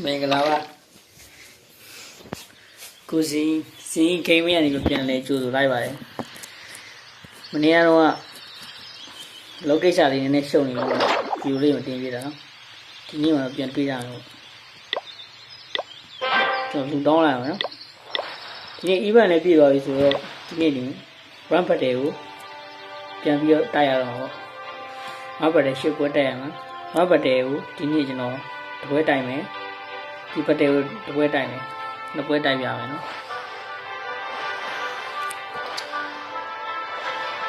မင်္ဂလာပါကိုစီစီဂိမ်းမရနေပြီးပြန်လဲကြိုးဆိုလိုက်ပါတယ်မနေ့ကတော့လောကိစ္စလေးနည်းနည်းရှုံနေလို့ဗီဒီယိုလေးမတင်ပြတာနော်ဒီနေ့မှပြန်တွေ့ရအောင်ကျွန်တော်လူတောင်းလိုက်အောင်နော်ဒီနေ့ event လည်းပြည့်သွားပြီဆိုတော့ဒီနေ့ဒီ run ဖတ်တယ်ကိုပြန်ပြီးတော့တိုက်ရအောင်ပေါ့ငါဖတ်တယ်ရှစ်ကွက်တိုက်ရမှာငါဖတ်တယ်ကိုဒီနေ့ကျွန်တော်တပွဲတိုက်မယ် ဒီပတ်တဲကိုတစ်ပွဲတိုက်မယ်နှစ်ပွဲတိုက်ပြမယ်နော်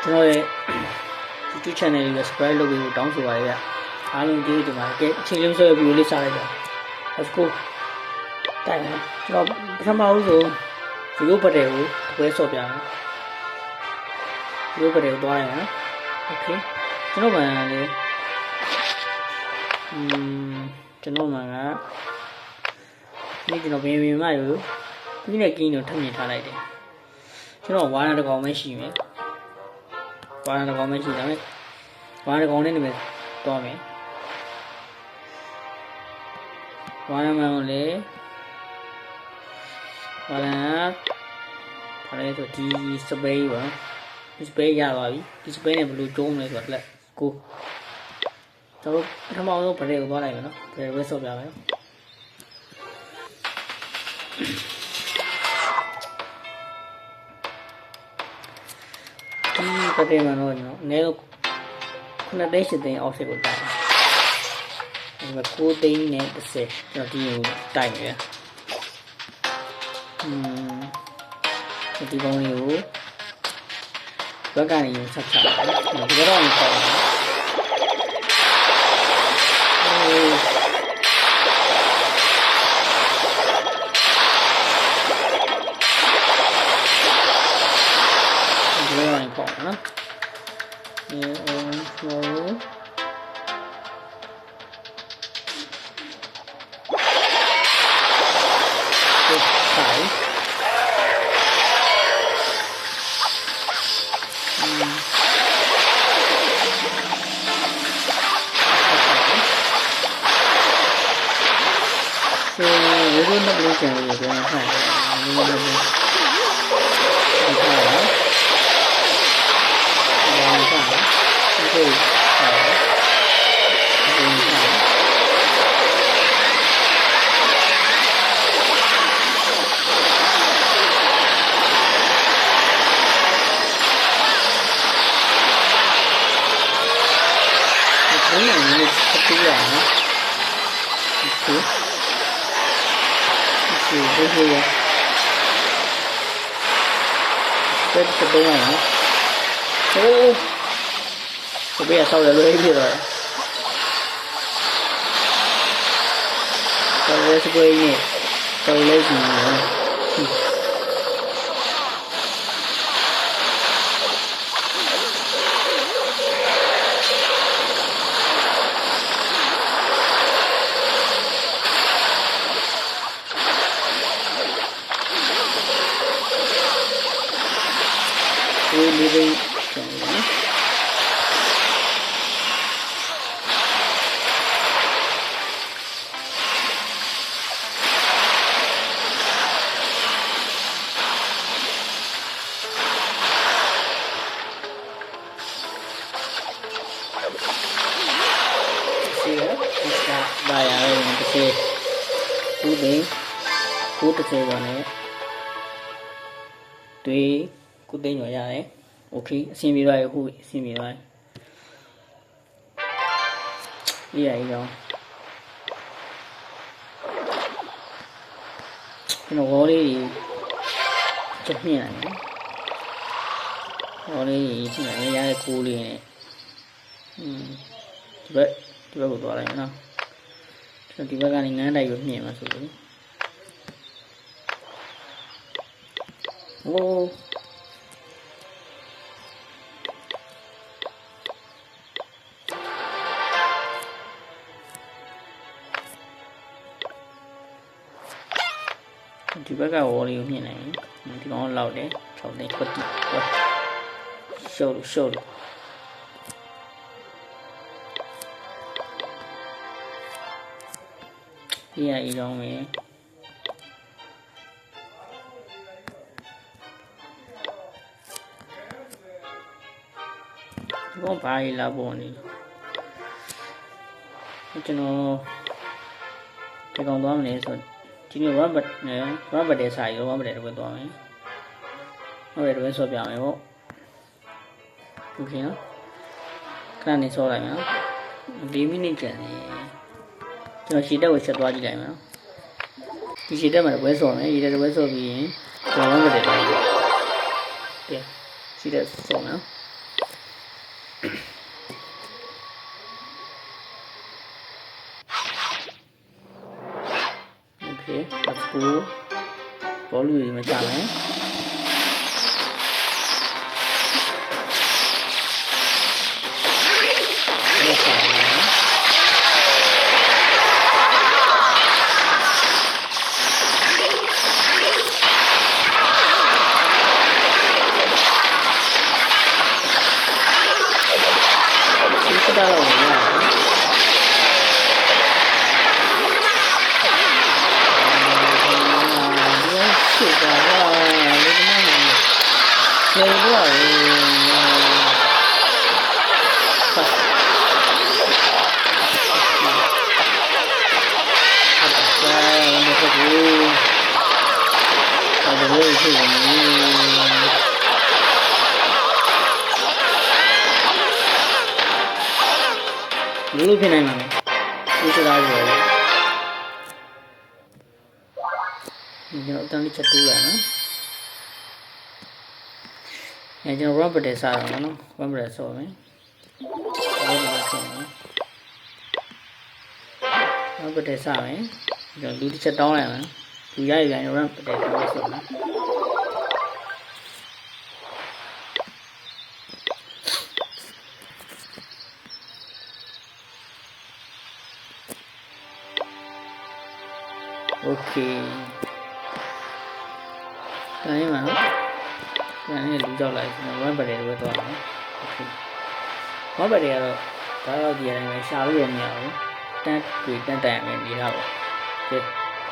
ကျွန်တော်ရဲ့ YouTube channel လေးကို subscribe လုပ်ပြီးတော့တောင်းဆိုပါရစေအားလုံးကျေးဇူးတင်ပါတယ်ကဲအချိန်လေးဆွဲပြီးလေးစားလိုက်ကြ let's go တိုက်မယ်ကျွန်တော်ပထမဦးဆုံးဒီလိုပတ်တဲကိုတစ်ပွဲဆော့ပြမယ်ဒီလိုပတ်တဲကိုသွားရမယ်နော် okay ကျွန်တော်မှလေอืมကျွန်တော်မှက ဒီကျွန်တော်ဘယ်ဘယ်မှရောပြီးနဲ့ကင်းကိုထပ်မြင်ထားလိုက်တယ်ကျွန်တော်ဝါနာတစ်ကောင်ပဲရှိမယ်ဝါနာတစ်ကောင်ပဲရှိတယ်ဒါပေမဲ့ဝါနာတစ်ကောင်နဲ့နေမယ်တော့မယ်ဝါနာမှန်လေဝါနာဖရဲဆိုဒီစပိတ်ပါဒီစပိတ်ရပါပြီဒီစပိတ်နဲ့ဘယ်လိုကျုံးမလဲဆိုတော့လက်ကိုကျွန်တော်ပထမဆုံးဗရဲကိုသွားလိုက်မယ်နော်ဗရဲဝဲဆော့ပြမယ်နော် ဒီကတိမနော်နော်အနည်းဆုံးခုနှစ်သိန်းရှစ်သိန်းအောက်ဆက်ကိုတိုက်တယ်ဒီမှာ9သိန်းနဲ့30ကျွန်တော်ဒီကိုတိုက်နေရอืมဒီကောင်းလေးကိုဘက်ကနေရင်ဆက်ချတယ်ဒီကတော့ရင်ပေါ့နော်အေးဒီ ကတော့ရင်ပေါ့နော်အေးအောင်ဟိုဒီဆိုင်ဆိုရေရိုးနှစ်လေးကျန်လို့ပြောင်းထားတယ်။ဒီလိုမျိုးဒီထားရအောင်။ဒီလိုထားရ အောင်။ဒီလိုထားရအောင်။ဒီလိုထားရအောင်။ဒီလိုမျိုးတစ်ခုရ không biết là sau này lấy gì rồi sau này sẽ quay nhỉ sau kudu saya bane. တွေကုသိမ်းကျော်ရတယ်โอเคအဆင်ပြေသွားပြီအခုအဆင်ပြေသွားပြီအေးရည်တော့ကျွန်တော်ဝေါ်လေးချက်မြင်ရတယ်ဝေါ်လေးချက်မြင်ရတဲ့ကိုလေးနဲ့อืมဒီဘက်ဒီဘက်ကိုသွားလိုက်မယ်နော်ကျွန်တော်ဒီဘက်ကနေငန်းတိုက်ကိုမြင်မှာဆိုလို့ โอ้ဒီဘက်ကဝေါ်လေးကိုမြင်နိုင်တယ်ဒီကောင်လောက်တယ်6သိန်းခွတ်တီဝတ်ရှုပ်လို့ရှုပ်လို့ဒီရအေးတော့မယ် ဒီကောင်ဘာကြီးလာပေါ်နေကျွန်တော်ဒီကောင်သွားမလဲဆိုဒီနေ့ rubber နဲ့ rubber တဲ့စာရေး rubber တဲ့တော့သွားမယ်ဟုတ်တယ်တော့ဆော့ပြမယ်ပေါ့ဟုတ်ကဲ့နော်ခဏနေဆော့လိုက်မယ်နော်၄မိနစ်ကျန်တယ်ကျွန်တော်ရှည်တက်ကိုချက်သွားကြည့်လိုက်မယ်နော်ဒီရှည်တက်မှာဝဲဆော့မယ်ရေတက်ဝဲဆော့ပြီးရင်ကျွန်တော် rubber တဲ့တယ်ရှည်တက်ဆော့မယ်နော် Okay, let's go. ဘောလူတွေမကြမယ်လက်ဆောင်မယ်ဒီစတားတော့ဝင်ရတယ်ရှိတာကလေဒီမှာ နေနေတော့အဲ့ဒါကဘယ်လိုလဲအဲ့ဒါလေးရှိနေလူလူဖြစ်နိုင်မှာလေဒီစကားပြောတယ်ကျွန်တော်အတန်းလေးချက်တိုးရနော် အဲကျွန်တော် rubber တွေစားရအောင်နော် rubber တွေဆော့မယ် rubber တွေဆော့မယ် rubber တွေစားမယ်ကျွန်တော်လူတစ်ချက်တောင်းလိုက်မယ်လူရရပြန် rubber တွေတောင်းဆော့မယ်โอเคတိုင်းမှာနော်တို င်းနဲ့လူကြောက်လိုက်ကျွန်တော် rubber တွေပဲသွားမယ်โอเค rubber တွေကတော့ဒါတော့ဒီအတိုင်းပဲရှာလို့ရမရဘူးတန်းတွေတန်းတန်ရမယ်နေတော့โอเค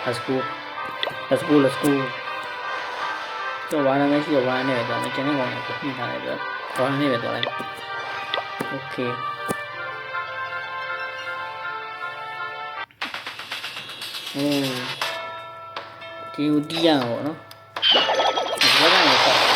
let's go let's go let's go တော့ဝါရမရှိတော့ဝါရနဲ့ပဲသွားမယ်ကျန်တဲ့ကောင်တွေကိုညှိထားလိုက်ပြီးတော့ဝါရနဲ့ပဲသွားလိုက်โอเคโอ้ဒီဦးတီးရအောင်ပေါ့နော်ဒီဘက်ကနေဆက်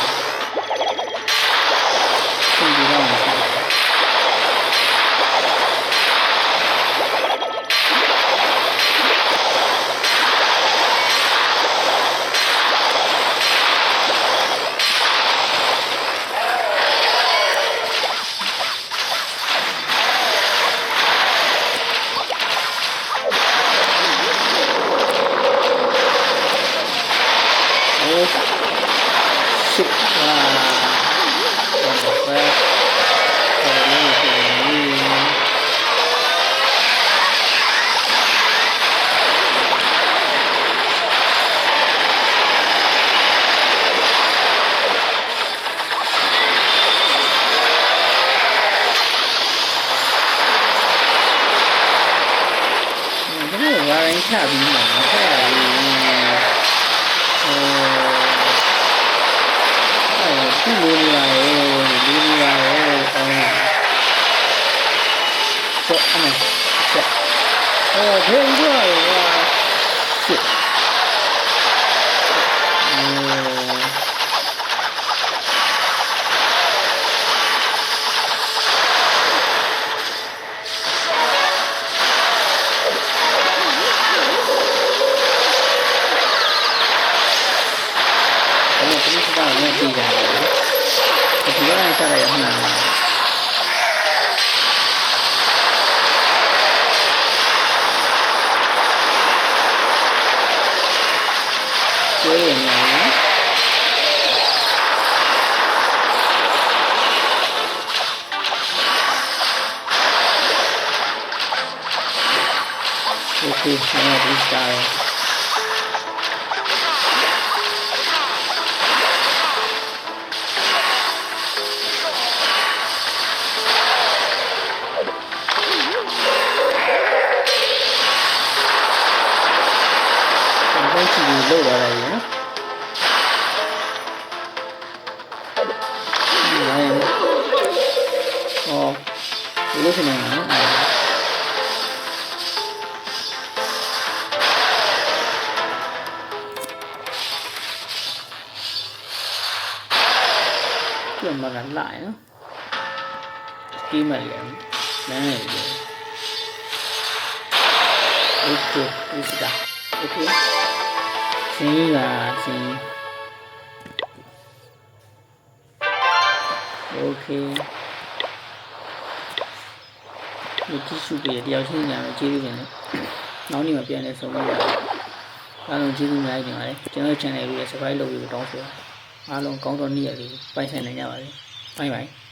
ချပြီးမှာမဟုတ်ရဘူးဟိုအဲဒီလိုနေပါလေဒီလိုနေပါလေအောင်းဆိုအမေဆက်အော်ဘ လိုနဲ့ဆက်ရရမှာကျေးရ လုပ်လာတာလေနော်အော်ဒီလိုဖြစ်နေတာနော်ပြန်မလာလိုက်နော်ဒီမှာလေနည်းနည်းလေး Okay, ist da. Okay. စင်းပါစင်း Okay. ဒီကြည့်ရှုပေးတယောက်ချင်းညာတော့ကျေးဇူးတင်တယ်။နောက်နေ့မှပြန်လဲဆုံးလို့ရတယ်။အားလုံးကျေးဇူးများတင်ပါတယ်။ကျွန်တော် channel လေးကို subscribe လုပ်ပြီးတော့တောင်းဆိုပါ။အားလုံးကောင်းသောနေ့ရက်လေးပိုင်ဆိုင်နိုင်ကြပါစေ။ Bye bye.